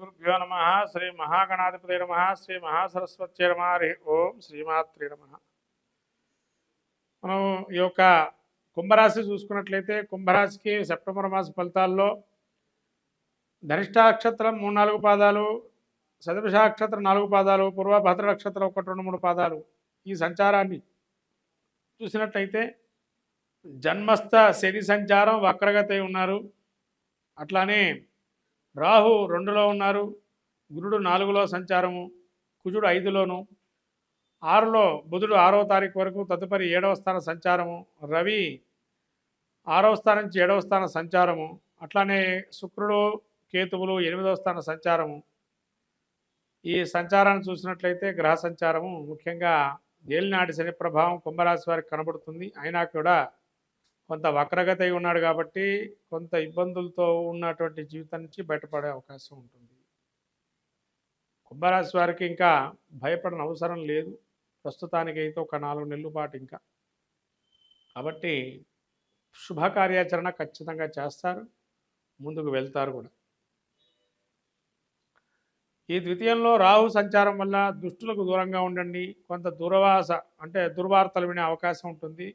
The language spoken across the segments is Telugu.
గురుభ్యో నమ. శ్రీ మహాగణాధిపతి నమ. శ్రీ మహాసరస్వతి నమ. హరి ఓం శ్రీమాత్రి నమ. మనం ఈ యొక్క కుంభరాశి చూసుకున్నట్లయితే కుంభరాశికి సెప్టెంబర్ మాస ఫలితాల్లో ధనిష్టాక్షత్రం మూడు నాలుగు పాదాలు సదృశాక్షత్రం నాలుగు పాదాలు పూర్వభద్ర నక్షత్రం ఒకటి రెండు మూడు పాదాలు ఈ సంచారాన్ని చూసినట్లయితే జన్మస్థ శని సంచారం వక్రగతి ఉన్నారు. అట్లానే రాహు రెండులో ఉన్నారు గురుడు నాలుగులో సంచారము కుజుడు ఐదులోను ఆరులో బుధుడు ఆరవ తారీఖు వరకు తదుపరి ఏడవ స్థాన సంచారము రవి ఆరవ స్థానం నుంచి ఏడవ స్థాన సంచారము అట్లానే శుక్రుడు కేతువులు ఎనిమిదవ స్థాన సంచారము. ఈ సంచారాన్ని చూసినట్లయితే గ్రహ సంచారము ముఖ్యంగా ఏలినాటి శని ప్రభావం కుంభరాశి వారికి కనబడుతుంది. అయినా కూడా కొంత వక్రగతై ఉన్నాడు కాబట్టి కొంత ఇబ్బందులతో ఉన్నటువంటి జీవితం నుంచి బయటపడే అవకాశం ఉంటుంది. కుంభరాశి వారికి ఇంకా భయపడని అవసరం లేదు. ప్రస్తుతానికి అయితే ఒక నాలుగు నెలల పాటు ఇంకా. కాబట్టి శుభకార్యాచరణ ఖచ్చితంగా చేస్తారు. ముందుకు వెళ్తారు కూడా. ఈ ద్వితీయంలో రాహు సంచారం వల్ల దుష్టులకు దూరంగా ఉండండి. కొంత దూరవాస అంటే దుర్వార్తలు వినే అవకాశం ఉంటుంది.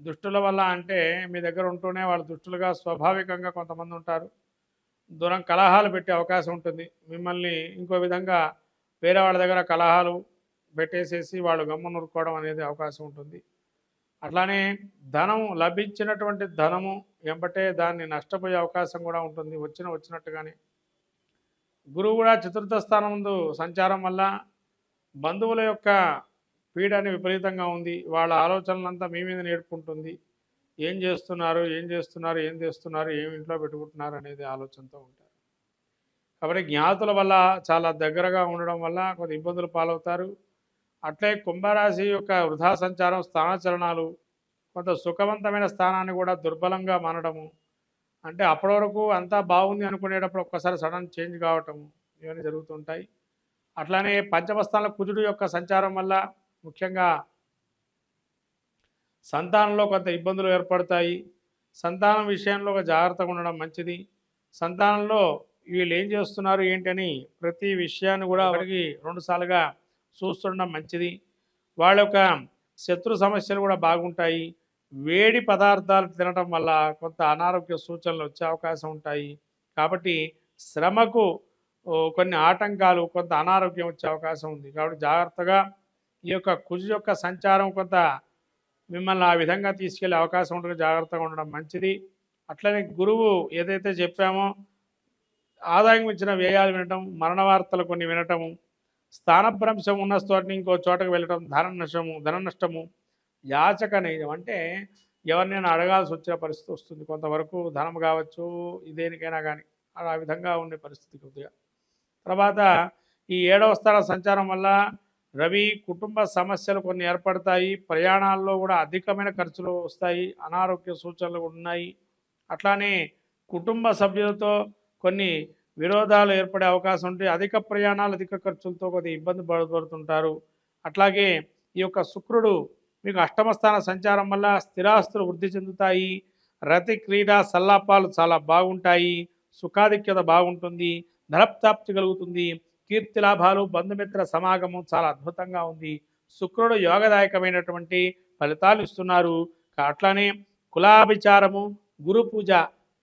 దుష్టుల వల్ల అంటే మీ దగ్గర ఉంటూనే వాళ్ళు దుష్టులుగా స్వాభావికంగా కొంతమంది ఉంటారు. దూరం కలహాలు పెట్టే అవకాశం ఉంటుంది. మిమ్మల్ని ఇంకో విధంగా వేరే వాళ్ళ దగ్గర కలహాలు పెట్టేసేసి వాళ్ళు గమ్మునురుకోవడం అనేది అవకాశం ఉంటుంది. అట్లానే ధనం లభించినటువంటి ధనము ఎంబటే దాన్ని నష్టపోయే అవకాశం కూడా ఉంటుంది. వచ్చిన వచ్చినట్టుగానే. గురువు కూడా చతుర్థ స్థానం సంచారం వల్ల బంధువుల యొక్క పీడని విపరీతంగా ఉంది. వాళ్ళ ఆలోచనలంతా మీ మీద నేర్పుకుంటుంది ఏం చేస్తున్నారు? ఏం చేస్తున్నారు? ఏం చేస్తున్నారు? ఏం ఇంట్లో పెట్టుకుంటున్నారు? అనేది ఆలోచనతో ఉంటారు. కాబట్టి జ్ఞాతుల వల్ల చాలా దగ్గరగా ఉండడం వల్ల కొంత ఇబ్బందులు పాలవుతారు. అట్లే కుంభరాశి యొక్క వృధా సంచారం స్థానచలనాలు కొంత సుఖవంతమైన స్థానాన్ని కూడా దుర్బలంగా మానడము అంటే అప్పటి వరకు అంతా బాగుంది అనుకునేటప్పుడు ఒక్కసారి సడన్ చేంజ్ కావటము ఇవన్నీ జరుగుతుంటాయి. అట్లానే పంచమస్థానంలో కుజుడు యొక్క సంచారం వల్ల ముఖ్యంగా సంతానంలో కొంత ఇబ్బందులు ఏర్పడతాయి. సంతానం విషయంలో ఒక జాగ్రత్తగా ఉండడం మంచిది. సంతానంలో వీళ్ళు ఏం చేస్తున్నారు ఏంటని ప్రతి విషయాన్ని కూడా వారికి రెండుసార్లుగా చూస్తుండడం మంచిది. వాళ్ళ యొక్క శత్రు సమస్యలు కూడా బాగుంటాయి. వేడి పదార్థాలు తినడం వల్ల కొంత అనారోగ్య సూచనలు వచ్చే అవకాశం ఉంటాయి. కాబట్టి శ్రమకు కొన్ని ఆటంకాలు కొంత అనారోగ్యం వచ్చే అవకాశం ఉంది. కాబట్టి జాగ్రత్తగా ఈ యొక్క కుజు యొక్క సంచారం కొంత మిమ్మల్ని ఆ విధంగా తీసుకెళ్ళే అవకాశం ఉంటుంది జాగ్రత్తగా ఉండడం మంచిది. అట్లనే గురువు ఏదైతే చెప్పామో ఆదాయం ఇచ్చిన వ్యయాలు వినటం మరణ వార్తలు కొన్ని వినటము స్థానభ్రంశం ఉన్న చోటని ఇంకో చోటకు వెళ్ళటం ధన నష్టము ధన నష్టము యాచక నైజం అంటే ఎవరినైనా అడగాల్సి వచ్చిన పరిస్థితి వస్తుంది. కొంతవరకు ధనం కావచ్చు దేనికైనా కానీ ఆ విధంగా ఉండే పరిస్థితి కొద్దిగా తర్వాత ఈ ఏడవ స్థాన సంచారం వల్ల రవి కుటుంబ సమస్యలు కొన్ని ఏర్పడతాయి ప్రయాణాల్లో కూడా అధికమైన ఖర్చులు వస్తాయి అనారోగ్య సూచనలు ఉన్నాయి. అట్లానే కుటుంబ సభ్యులతో కొన్ని విరోధాలు ఏర్పడే అవకాశం ఉంటే అధిక ప్రయాణాలు అధిక ఖర్చులతో కొద్దిగా ఇబ్బంది పడుతుంటారు. అట్లాగే ఈ యొక్క శుక్రుడు మీకు అష్టమ స్థాన సంచారం వల్ల స్థిరాస్తులు వృద్ధి చెందుతాయి. రతి క్రీడ సల్లాపాలు చాలా బాగుంటాయి. సుఖాధిక్యత బాగుంటుంది. ధనప్రాప్తి కలుగుతుంది. కీర్తి లాభాలు బంధుమిత్ర సమాగమం చాలా అద్భుతంగా ఉంది. శుక్రుడు యోగదాయకమైనటువంటి ఫలితాలు ఇస్తున్నారు. అట్లానే కులాభిచారము గురు పూజ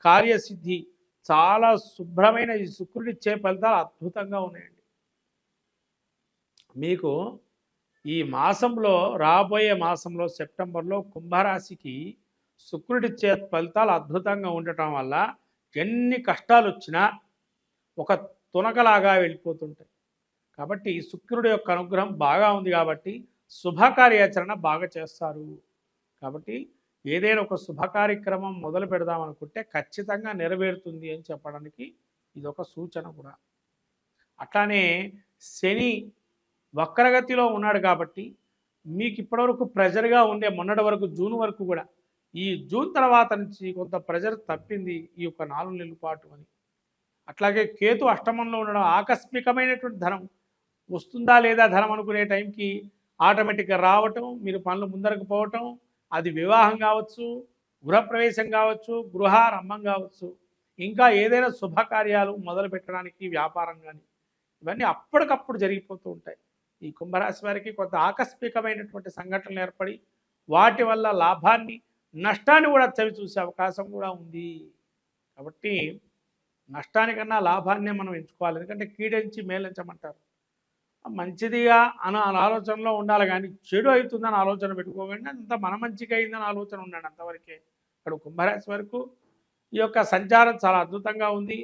కార్యసిద్ధి చాలా శుభ్రమైన ఈ శుక్రుడిచ్చే ఫలితాలు అద్భుతంగా ఉన్నాయండి. మీకు ఈ మాసంలో రాబోయే మాసంలో సెప్టెంబర్లో కుంభరాశికి శుక్రుడిచ్చే ఫలితాలు అద్భుతంగా ఉండటం వల్ల ఎన్ని కష్టాలు వచ్చినా ఒక తునకలాగా వెళ్ళిపోతుంటాయి. కాబట్టి శుక్రుడి యొక్క అనుగ్రహం బాగా ఉంది కాబట్టి శుభకార్యాచరణ బాగా చేస్తారు. కాబట్టి ఏదైనా ఒక శుభ కార్యక్రమం మొదలు పెడదాం అనుకుంటే ఖచ్చితంగా నెరవేరుతుంది అని చెప్పడానికి ఇది ఒక సూచన కూడా. అట్లానే శని వక్రగతిలో ఉన్నాడు కాబట్టి మీకు ఇప్పటివరకు ప్రెజర్గా ఉండే మొన్నటి వరకు జూన్ వరకు కూడా ఈ జూన్ తర్వాత నుంచి కొంత ప్రెజర్ తప్పింది ఈ యొక్క నాలుగు నెలల పాటు అని. అట్లాగే కేతు అష్టమంలో ఉండడం ఆకస్మికమైనటువంటి ధనం వస్తుందా లేదా ధనం అనుకునే టైంకి ఆటోమేటిక్గా రావటం మీరు పనులు ముందరకు పోవటం అది వివాహం కావచ్చు గృహప్రవేశం కావచ్చు గృహారంభం కావచ్చు ఇంకా ఏదైనా శుభకార్యాలు మొదలు పెట్టడానికి వ్యాపారం కానీ ఇవన్నీ అప్పటికప్పుడు జరిగిపోతూ ఉంటాయి. ఈ కుంభరాశి వారికి కొంత ఆకస్మికమైనటువంటి సంఘటనలు ఏర్పడి వాటి వల్ల లాభాన్ని నష్టాన్ని కూడా చవి చూసే అవకాశం కూడా ఉంది. కాబట్టి నష్టానికన్నా లాభాన్నే మనం ఎంచుకోవాలి. ఎందుకంటే కీడించి మేలించమంటారు. మంచిదిగా అన్న ఆలోచనలో ఉండాలి కానీ చెడు అవుతుందని ఆలోచన పెట్టుకోకండి. అంత మన మంచిగా అయిందని ఆలోచన ఉండండి అంతవరకే. ఇక్కడ కుంభరాశి వరకు ఈ యొక్క సంచారం చాలా అద్భుతంగా ఉంది.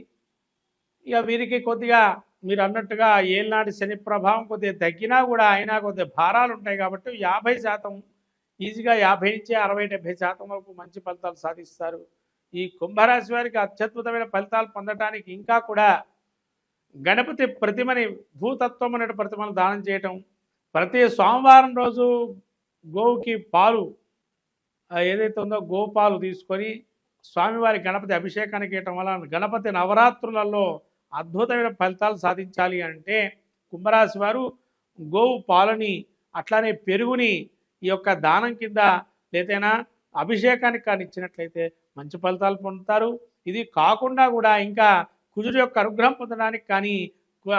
ఇక వీరికి కొద్దిగా మీరు అన్నట్టుగా ఏళ్ళనాటి శని ప్రభావం కొద్దిగా తగ్గినా కూడా అయినా కొద్దిగా భారాలు ఉంటాయి కాబట్టి యాభై శాతం ఈజీగా యాభై నుంచి అరవై డెబ్బై శాతం వరకు మంచి ఫలితాలు సాధిస్తారు. ఈ కుంభరాశి వారికి అత్యద్భుతమైన ఫలితాలు పొందడానికి ఇంకా కూడా గణపతి ప్రతిమని భూతత్వం అనే ప్రతిమను దానం చేయటం ప్రతి సోమవారం రోజు గోవుకి పాలు ఏదైతే ఉందో గోపాలు తీసుకొని స్వామివారి గణపతి అభిషేకానికి ఇవ్వటం వల్ల గణపతి నవరాత్రులలో అద్భుతమైన ఫలితాలు సాధించాలి అంటే కుంభరాశి వారు గోవు పాలని అట్లానే పెరుగుని ఈ యొక్క దానం కింద లేదైనా అభిషేకానికి కానీ ఇచ్చినట్లయితే మంచి ఫలితాలు పొందుతారు. ఇది కాకుండా కూడా ఇంకా కుజుడు యొక్క అనుగ్రహం పొందడానికి కానీ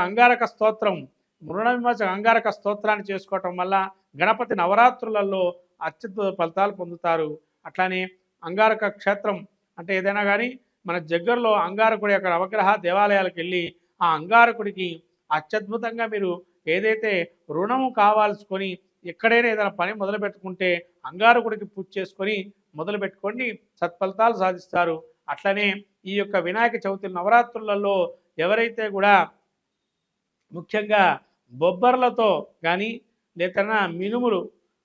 అంగారక స్తోత్రం మృణ విమోచక అంగారక స్తోత్రాన్ని చేసుకోవటం వల్ల గణపతి నవరాత్రులలో అత్యుత ఫలితాలు పొందుతారు. అట్లానే అంగారక క్షేత్రం అంటే ఏదైనా కానీ మన దగ్గరలో అంగారకుడి యొక్క నవగ్రహ దేవాలయాలకు వెళ్ళి ఆ అంగారకుడికి అత్యద్భుతంగా మీరు ఏదైతే రుణము కావాల్సుకొని ఎక్కడైనా ఏదైనా పని మొదలు పెట్టుకుంటే అంగారకుడికి పూజ చేసుకొని మొదలు పెట్టుకొని సత్ఫలితాలు సాధిస్తారు. అట్లనే ఈ యొక్క వినాయక చవితి నవరాత్రులలో ఎవరైతే కూడా ముఖ్యంగా బొబ్బర్లతో కానీ లేకన్నా మినుములు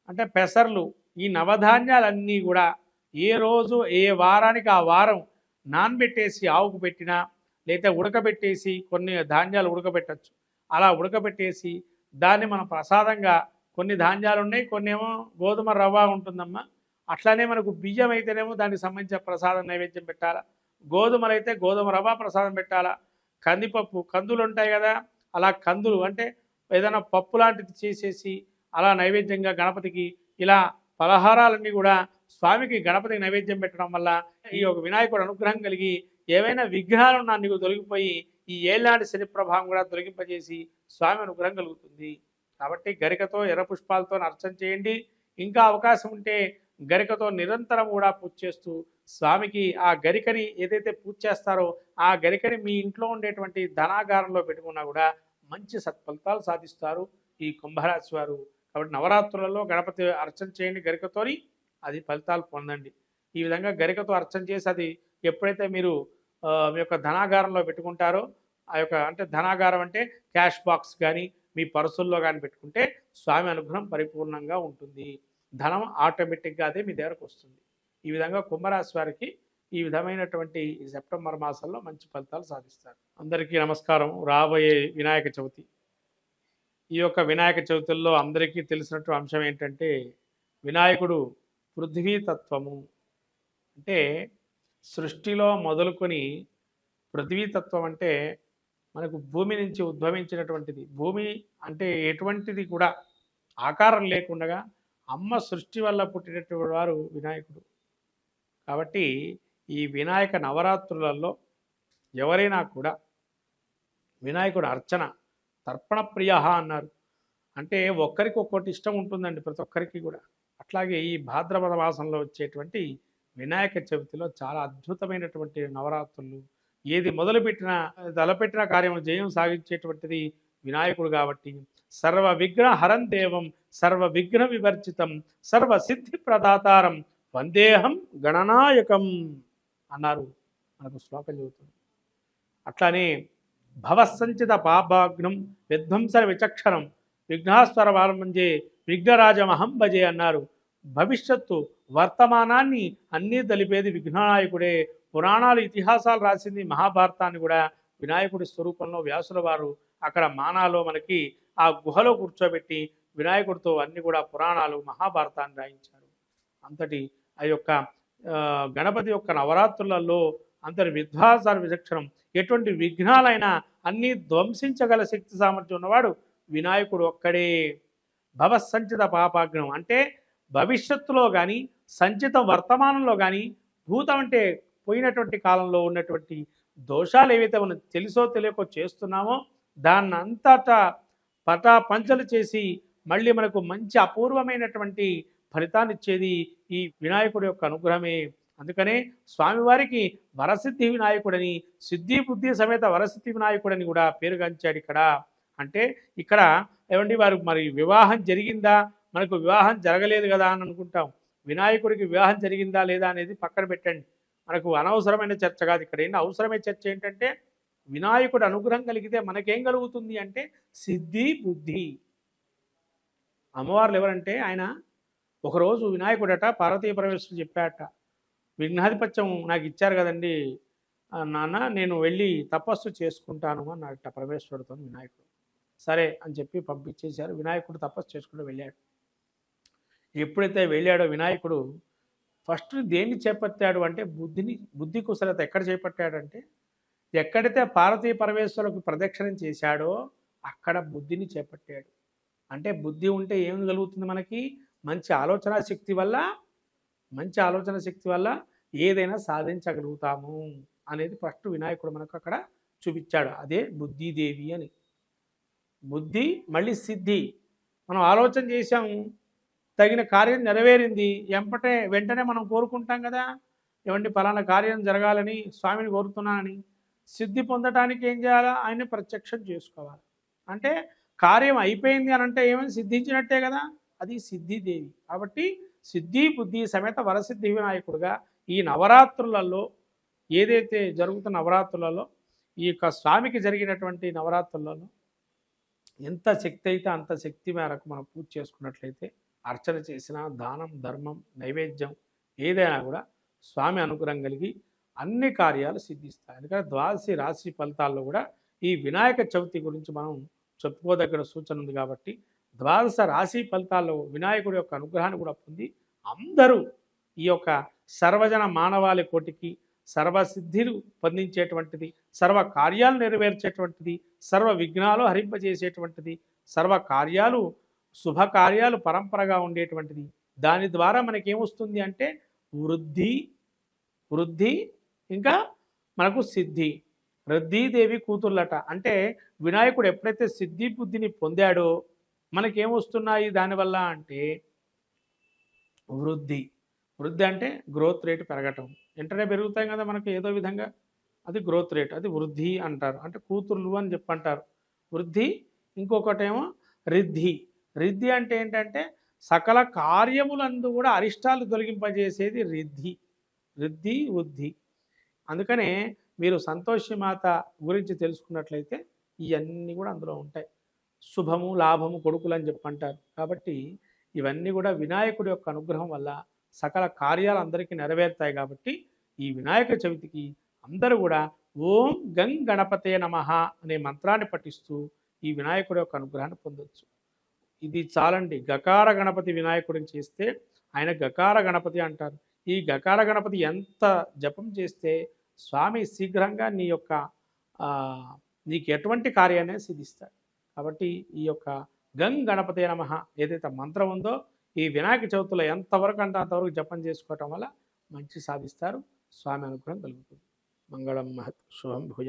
అంటే పెసర్లు ఈ నవధాన్యాలన్నీ కూడా ఏ రోజు ఏ వారానికి ఆ వారం నానబెట్టేసి ఆవుకు పెట్టినా లేదా ఉడకబెట్టేసి కొన్ని ధాన్యాలు ఉడకబెట్టచ్చు. అలా ఉడకబెట్టేసి దాన్ని మనం ప్రసాదంగా కొన్ని ధాన్యాలు ఉన్నాయి కొన్ని ఏమో గోధుమ రవ్వ ఉంటుందమ్మా. అట్లానే మనకు బియ్యం అయితేనేమో దానికి సంబంధించిన ప్రసాదం నైవేద్యం పెట్టాలా? గోధుమలు అయితే గోధుమ రవ్వ ప్రసాదం పెట్టాలా? కందిపప్పు కందులు ఉంటాయి కదా అలా కందులు అంటే ఏదైనా పప్పు లాంటిది చేసేసి అలా నైవేద్యంగా గణపతికి ఇలా పలహారాలన్నీ కూడా స్వామికి గణపతికి నైవేద్యం పెట్టడం వల్ల ఈ యొక్క వినాయకుడు అనుగ్రహం కలిగి ఏవైనా విఘ్నాలు నా నీకు తొలగిపోయి ఈ ఏలాంటి శని ప్రభావం కూడా తొలగింపజేసి స్వామి అనుగ్రహం కలుగుతుంది. కాబట్టి గరికతో ఎర్ర పుష్పాలతో అర్చన చేయండి. ఇంకా అవకాశం ఉంటే గరికతో నిరంతరం కూడా పూజ చేస్తూ స్వామికి ఆ గరికని ఏదైతే పూజ చేస్తారో ఆ గరికని మీ ఇంట్లో ఉండేటువంటి ధనాగారంలో పెట్టుకున్నా కూడా మంచి సత్ఫలితాలు సాధిస్తారు ఈ కుంభరాశి వారు. కాబట్టి నవరాత్రులలో గణపతి అర్చన చేయండి గరికతోని అది ఫలితాలు పొందండి. ఈ విధంగా గరికతో అర్చన చేసి అది ఎప్పుడైతే మీరు మీ యొక్క ధనాగారంలో పెట్టుకుంటారో ఆ యొక్క అంటే ధనాగారం అంటే క్యాష్ బాక్స్ కానీ మీ పర్సుల్లో కానీ పెట్టుకుంటే స్వామి అనుగ్రహం పరిపూర్ణంగా ఉంటుంది. ధనం ఆటోమేటిక్గా అదే మీ దగ్గరకు వస్తుంది. ఈ విధంగా కుంభరాశి వారికి ఈ విధమైనటువంటి సెప్టెంబర్ మాసంలో మంచి ఫలితాలు సాధిస్తారు. అందరికీ నమస్కారం. రాబోయే వినాయక చవితి. ఈ యొక్క వినాయక చవితుల్లో అందరికీ తెలిసినటువంటి అంశం ఏంటంటే వినాయకుడు పృథ్వీతత్వము. అంటే సృష్టిలో మొదలుకొని పృథ్వీతత్వం అంటే మనకు భూమి నుంచి ఉద్భవించినటువంటిది. భూమి అంటే ఎటువంటిది కూడా ఆకారం లేకుండా అమ్మ సృష్టి వల్ల పుట్టినటువంటి వారు వినాయకుడు. కాబట్టి ఈ వినాయక నవరాత్రులలో ఎవరైనా కూడా వినాయకుడు అర్చన తర్పణ ప్రియ అన్నారు. అంటే ఒక్కరికి ఒక్కటి ఇష్టం ఉంటుందండి ప్రతి ఒక్కరికి కూడా. అట్లాగే ఈ భాద్రపద మాసంలో వచ్చేటువంటి వినాయక చవితిలో చాలా అద్భుతమైనటువంటి నవరాత్రులు ఏది మొదలుపెట్టినా తలపెట్టిన కార్యం జయం సాగించేటువంటిది వినాయకుడు కాబట్టి సర్వ విఘ్న హరం దేవం సర్వ విఘ్న వివర్జితం సర్వ సిద్ధి ప్రదాతారం వందేహం గణనాయకం అన్నారు. మనకు శ్లోకం చెబుతుంది. అట్లానే భవసంచిత పాపాగ్నం విధ్వంస విచక్షణం విఘ్నాస్వర వారంభంజే విఘ్నరాజమహం భజే అన్నారు. భవిష్యత్తు వర్తమానాన్ని అన్నీ తెలిపేది విఘ్ననాయకుడే. పురాణాలు ఇతిహాసాలు రాసింది మహాభారతాన్ని కూడా వినాయకుడి స్వరూపంలో వ్యాసుల వారు. అక్కడ మానాలో మనకి ఆ గుహలో కూర్చోబెట్టి వినాయకుడితో అన్ని కూడా పురాణాలు మహాభారతాన్ని రాయించారు. అంతటి ఆ యొక్క గణపతి యొక్క నవరాత్రులలో అంతటి విధ్వాసాల విచక్షణం ఎటువంటి విఘ్నాలైనా అన్నీ ధ్వంసించగల శక్తి సామర్థ్యం ఉన్నవాడు వినాయకుడు ఒక్కడే. భవసంచిత పాపాగ్నం అంటే భవిష్యత్తులో కానీ సంచిత వర్తమానంలో కానీ భూతం అంటే పోయినటువంటి కాలంలో ఉన్నటువంటి దోషాలు ఏవైతే మనం తెలుసో తెలియకో చేస్తున్నామో దాన్ని అంతటా చేసి మళ్ళీ మనకు మంచి అపూర్వమైనటువంటి ఫలితాన్ని ఇచ్చేది ఈ వినాయకుడి యొక్క అనుగ్రహమే. అందుకనే స్వామివారికి వరసిద్ధి వినాయకుడని సిద్ధి బుద్ధి సమేత వరసిద్ధి వినాయకుడని కూడా పేరుగాంచాడు ఇక్కడ. అంటే ఇక్కడ ఏమండి వారు మరి వివాహం జరిగిందా? మనకు వివాహం జరగలేదు కదా అని అనుకుంటాం. వినాయకుడికి వివాహం జరిగిందా లేదా అనేది పక్కన పెట్టండి. మనకు అనవసరమైన చర్చ కాదు. ఇక్కడ ఏంటి అవసరమైన చర్చ ఏంటంటే వినాయకుడు అనుగ్రహం కలిగితే మనకేం కలుగుతుంది అంటే సిద్ధి బుద్ధి. అమ్మవార్లు ఎవరంటే ఆయన ఒకరోజు వినాయకుడట పార్వతీ పరమేశ్వరుడు చెప్పాట విఘ్నాధిపత్యం నాకు ఇచ్చారు కదండి నాన్న నేను వెళ్ళి తపస్సు చేసుకుంటాను అన్నట పరమేశ్వరుడితో వినాయకుడు. సరే అని చెప్పి పంపించేశారు. వినాయకుడు తపస్సు చేసుకుంటూ వెళ్ళాడు. ఎప్పుడైతే వెళ్ళాడో వినాయకుడు ఫస్ట్ దేన్ని చేపట్టాడు అంటే బుద్ధిని బుద్ధి కుశలత ఎక్కడ చేపట్టాడంటే ఎక్కడైతే పార్వతీ పరమేశ్వరులకు ప్రదక్షిణం చేశాడో అక్కడ బుద్ధిని చేపట్టాడు. అంటే బుద్ధి ఉంటే ఏం కలుగుతుంది మనకి? మంచి ఆలోచన శక్తి వల్ల మంచి ఆలోచన శక్తి వల్ల ఏదైనా సాధించగలుగుతాము అనేది ఫస్ట్ వినాయకుడు మనకు అక్కడ చూపించాడు. అదే బుద్ధిదేవి అని. బుద్ధి మళ్ళీ సిద్ధి. మనం ఆలోచన చేసాము తగిన కార్యం నెరవేరింది ఎంపటే వెంటనే మనం కోరుకుంటాం కదా? ఏమండి ఫలానా కార్యం జరగాలని స్వామిని కోరుతున్నానని. సిద్ధి పొందటానికి ఏం చేయాలా? ఆయన ప్రత్యక్షం చేసుకోవాలి. అంటే కార్యం అయిపోయింది అని అంటే ఏమైనా? సిద్ధించినట్టే కదా. అది సిద్ధిదేవి. కాబట్టి సిద్ధి బుద్ధి సమేత వరసిద్ధి వినాయకుడుగా ఈ నవరాత్రులలో ఏదైతే జరుగుతున్న నవరాత్రులలో ఈ యొక్క స్వామికి జరిగినటువంటి నవరాత్రులలో ఎంత శక్తి అయితే అంత శక్తి మేరకు మనం పూజ చేసుకున్నట్లయితే అర్చన చేసిన దానం ధర్మం నైవేద్యం ఏదైనా కూడా స్వామి అనుగ్రహం కలిగి అన్ని కార్యాలు సిద్ధిస్తాయి. ఎందుకంటే ద్వాదశి రాశి ఫలితాల్లో కూడా ఈ వినాయక చవితి గురించి మనం చెప్పుకోదగిన సూచన ఉంది కాబట్టి ద్వాదశ రాశి ఫలితాల్లో వినాయకుడి యొక్క అనుగ్రహాన్ని కూడా పొంది అందరూ ఈ యొక్క సర్వజన మానవాళి కోటికి సర్వసిద్ధిలు పొందించేటువంటిది సర్వ కార్యాలు నెరవేర్చేటువంటిది సర్వ విఘ్నాలు హరింపజేసేటువంటిది సర్వ కార్యాలు శుభకార్యాలు పరంపరగా ఉండేటువంటిది. దాని ద్వారా మనకేమొస్తుంది అంటే వృద్ధి వృద్ధి ఇంకా మనకు సిద్ధి. రద్దీదేవి కూతుర్లట అంటే వినాయకుడు ఎప్పుడైతే సిద్ధి బుద్ధిని పొందాడో మనకేమొస్తున్నాయి దానివల్ల అంటే వృద్ధి. వృద్ధి అంటే గ్రోత్ రేట్ పెరగటం. వెంటనే పెరుగుతాయి కదా మనకు ఏదో విధంగా. అది గ్రోత్ రేట్. అది వృద్ధి అంటారు. అంటే కూతుర్లు అని చెప్పంటారు. వృద్ధి ఇంకొకటేమో రిద్ధి. రిద్ధి అంటే ఏంటంటే సకల కార్యములందు కూడా అరిష్టాలు తొలగింపజేసేది రిద్ధి. రిద్ధి వృద్ధి. అందుకనే మీరు సంతోషి మాత గురించి తెలుసుకున్నట్లయితే ఇవన్నీ కూడా అందులో ఉంటాయి. శుభము లాభము కొడుకులు అని చెప్పంటారు. కాబట్టి ఇవన్నీ కూడా వినాయకుడి యొక్క అనుగ్రహం వల్ల సకల కార్యాలు అందరికీ నెరవేరుతాయి కాబట్టి ఈ వినాయక చవితికి అందరూ కూడా ఓం గం గణపతే నమః అనే మంత్రాన్ని పఠిస్తూ ఈ వినాయకుడి యొక్క అనుగ్రహాన్ని పొందొచ్చు. ఇది చాలండి. గకార గణపతి వినాయకుడిని చేస్తే ఆయన గకార గణపతి అంటారు. ఈ గకార గణపతి ఎంత జపం చేస్తే స్వామి శీఘ్రంగా నీ యొక్క నీకు ఎటువంటి కార్యాన్ని సిద్ధిస్తాడు. కాబట్టి ఈ యొక్క గంగ్ గణపతి నమ ఏదైతే మంత్రం ఉందో ఈ వినాయక చవితిలో ఎంతవరకు అంటే అంతవరకు జపం చేసుకోవటం వల్ల మంచి సాధిస్తారు. స్వామి అనుగ్రహం కలుగుతుంది. మంగళం మహత్ శుభం భుజ